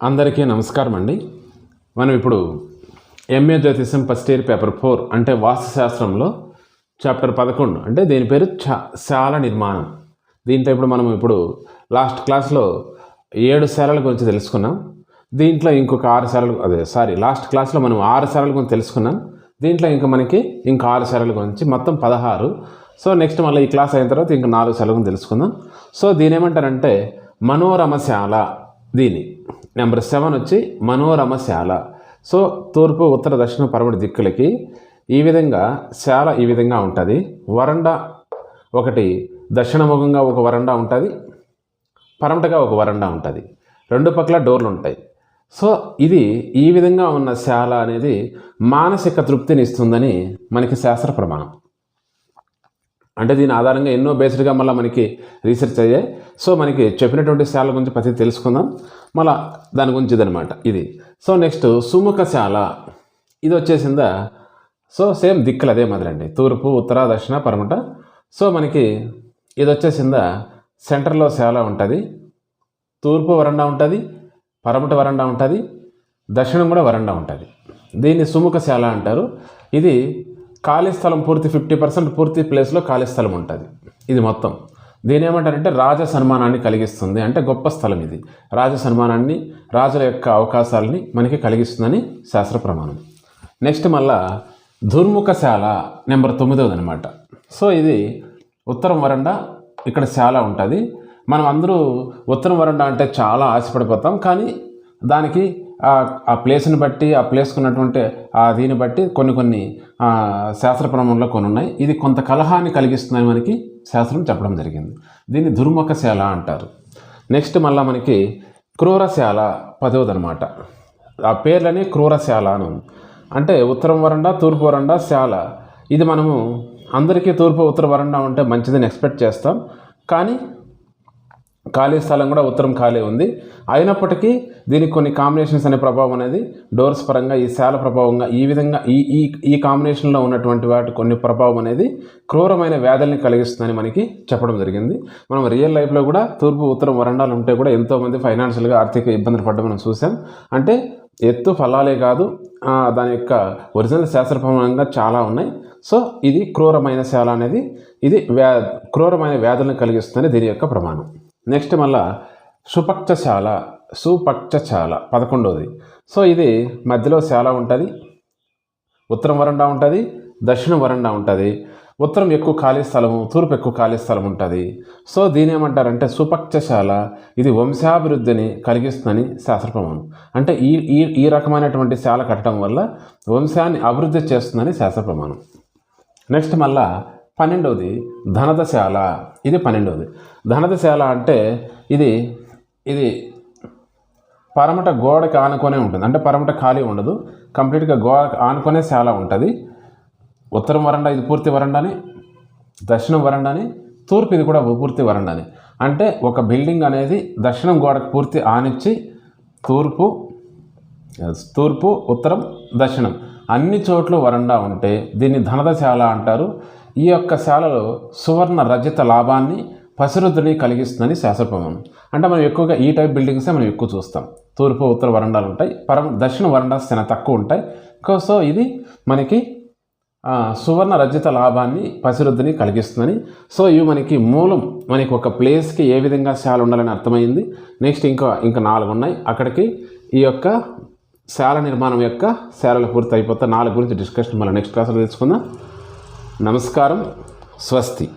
అందరికీ నమస్కారం అండి మనం ఇప్పుడు ఎంఏ జ్యోతిషం ఫస్ట్ ఇయర్ పేపర్ ఫోర్ అంటే వాస్తుశాస్త్రంలో చాప్టర్ పదకొండు అంటే దీని పేరు చ శాల నిర్మాణం. దీంట్లో ఇప్పుడు మనం ఇప్పుడు లాస్ట్ క్లాస్లో ఏడు శాలల గురించి తెలుసుకున్నాం. దీంట్లో ఇంకొక ఆరు శాలలు అదే సారీ లాస్ట్ క్లాస్లో మనం ఆరు శాలల గురించి తెలుసుకున్నాం. దీంట్లో ఇంకా మనకి ఇంకా ఆరు శాలల గురించి మొత్తం పదహారు. సో నెక్స్ట్ మళ్ళీ ఈ క్లాస్ అయిన తర్వాత ఇంకా నాలుగు శాలలు తెలుసుకుందాం. సో దీని ఏమంటారంటే మనోరమశాల దీని నెంబర్ సెవెన్ వచ్చి మనోరమశాల. సో తూర్పు ఉత్తర దక్షిణ పరమటి దిక్కులకి ఈ విధంగా శాల ఈ విధంగా ఉంటుంది. వరండా ఒకటి దక్షిణముఖంగా ఒక వరండా ఉంటుంది. పరమటగా ఒక వరండా ఉంటుంది. రెండు పక్కల డోర్లు ఉంటాయి. సో ఇది ఈ విధంగా ఉన్న శాల అనేది మానసిక తృప్తిని ఇస్తుందని మనకి శాస్త్ర ప్రమాణం. అంటే దీని ఆధారంగా ఎన్నో బేస్డ్గా మళ్ళీ మనకి రీసెర్చ్ అయ్యాయి. సో మనకి చెప్పినటువంటి శాల గురించి ప్రతి తెలుసుకుందాం. మళ్ళీ దాని గురించి ఇదనమాట ఇది. సో నెక్స్ట్ సుముఖ శాల ఇది వచ్చేసిందా? సో సేమ్ దిక్కులు అదే మాదిరండి. తూర్పు ఉత్తర దక్షిణ పరమట. సో మనకి ఇది వచ్చేసిందా? సెంటర్లో శాల ఉంటుంది. తూర్పు వరండా ఉంటుంది. పరమట వరండా ఉంటుంది. దక్షిణం కూడా వరండా ఉంటుంది. దీన్ని సుముఖ శాల అంటారు. ఇది ఖాళీ స్థలం పూర్తి ఫిఫ్టీ పర్సెంట్ పూర్తి ప్లేస్లో ఖాళీ స్థలం ఉంటుంది. ఇది మొత్తం. దీని ఏమంటారంటే రాజ సన్మానాన్ని కలిగిస్తుంది అంటే గొప్ప స్థలం ఇది. రాజ సన్మానాన్ని రాజుల యొక్క అవకాశాలని మనకి కలిగిస్తుందని శాస్త్ర ప్రమాణం. నెక్స్ట్ మళ్ళా దుర్ముఖశాల నెంబర్ తొమ్మిదవది అనమాట సో ఇది ఉత్తరం వరండా ఇక్కడ శాల ఉంటుంది. మనం అందరూ ఉత్తరం వరండా అంటే చాలా ఆశపడిపోతాం కానీ దానికి ఆ ప్లేస్ని బట్టి ఆ ప్లేస్కి ఉన్నటువంటి ఆ దీన్ని బట్టి కొన్ని కొన్ని శాస్త్ర ప్రమాణంలో కొన్ని ఉన్నాయి. ఇది కొంత కలహాన్ని కలిగిస్తుందని మనకి శాస్త్రం చెప్పడం జరిగింది. దీన్ని దుర్ముఖశాల అంటారు. నెక్స్ట్ మళ్ళీ మనకి క్రూరశాల పదవది అనమాట ఆ పేర్లని క్రూరశాల అని అంటే ఉత్తరం వరండా తూర్పు వరండా శాల. ఇది మనము అందరికీ తూర్పు ఉత్తర వరండా ఉంటే మంచిదని ఎక్స్పెక్ట్ చేస్తాం. కానీ ఖాళీ స్థలం కూడా ఉత్తరం ఖాళీ ఉంది. అయినప్పటికీ దీనికి కొన్ని కాంబినేషన్స్ అనే ప్రభావం అనేది డోర్స్ పరంగా ఈ శాల ప్రభావంగా ఈ విధంగా ఈ ఈ ఈ కాంబినేషన్లో ఉన్నటువంటి వాటి కొన్ని ప్రభావం అనేది క్రూరమైన వ్యాధుల్ని కలిగిస్తుందని మనకి చెప్పడం జరిగింది. మనం రియల్ లైఫ్లో కూడా తూర్పు ఉత్తరం వరండాలు ఉంటే కూడా ఎంతోమంది ఫైనాన్షియల్గా ఆర్థిక ఇబ్బందులు పడ్డం మనం చూసాం అంటే ఎత్తు ఫలాలే కాదు దాని యొక్క ఒరిజినల్ శాస్త్రపరంగా చాలా ఉన్నాయి. సో ఇది క్రూరమైన శాల అనేది ఇది వ్యా క్రూరమైన వ్యాధులను కలిగిస్తుందని దీని యొక్క ప్రమాణం. నెక్స్ట్ మళ్ళా సుపక్షశాల సుపక్షశాల పదకొండవది సో ఇది మధ్యలో శాల ఉంటుంది ఉత్తరం వరండా ఉంటుంది దక్షిణం వరండా ఉంటుంది. ఉత్తరం ఎక్కువ ఖాళీ స్థలము తూర్పు ఎక్కువ ఖాళీ స్థలం ఉంటుంది. సో దీని ఏమంటారంటే సుపక్షశాల ఇది వంశాభివృద్ధిని కలిగిస్తుందని శాస్త్రప్రమాణం అంటే ఈ ఈ ఈ రకమైనటువంటి శాల కట్టడం వల్ల వంశాన్ని అభివృద్ధి చేస్తుందని శాస్త్రప్రమాణం నెక్స్ట్ మళ్ళా పన్నెండవది ధనదశాల ఇది పన్నెండవది ధనదశాల అంటే ఇది ఇది పరమట గోడకి ఆనుకొనే ఉంటుంది. అంటే పరమట ఖాళీ ఉండదు. కంప్లీట్గా గోడకి ఆనుకొనే శాల ఉంటుంది. ఉత్తరం వరండా ఇది పూర్తి వరండాని దక్షిణం వరండాని తూర్పు ఇది కూడా పూర్తి వరండాని. అంటే ఒక బిల్డింగ్ అనేది దక్షిణం గోడకు పూర్తి ఆనిచ్చి తూర్పు తూర్పు ఉత్తరం దక్షిణం అన్ని చోట్ల వరండా ఉంటే దీన్ని ధనదశాల అంటారు. ఈ యొక్క శాలలో సువర్ణ రజత లాభాన్ని పసిరుద్ధిని కలిగిస్తుందని శాస్త్రప్రమాణం అంటే మనం ఎక్కువగా ఈ టైప్ బిల్డింగ్సే మనం ఎక్కువ చూస్తాం. తూర్పు ఉత్తర వరండాలు ఉంటాయి. పరం దక్షిణ వరండాస్ చాలా తక్కువ ఉంటాయి. సో ఇది మనకి సువర్ణ రజిత లాభాన్ని పసిరుద్ధిని కలిగిస్తుందని. సో ఇవి మనకి మూలం మనకి ఒక ప్లేస్కి ఏ విధంగా శాల ఉండాలని అర్థమైంది. నెక్స్ట్ ఇంకా ఇంకా నాలుగు ఉన్నాయి. అక్కడికి ఈ యొక్క శాల నిర్మాణం యొక్క శాలలు పూర్తి అయిపోతే నాలుగు గురించి డిస్కషన్ మళ్ళీ నెక్స్ట్ క్లాస్లో తెలుసుకుందాం. నమస్కారం స్వస్తి.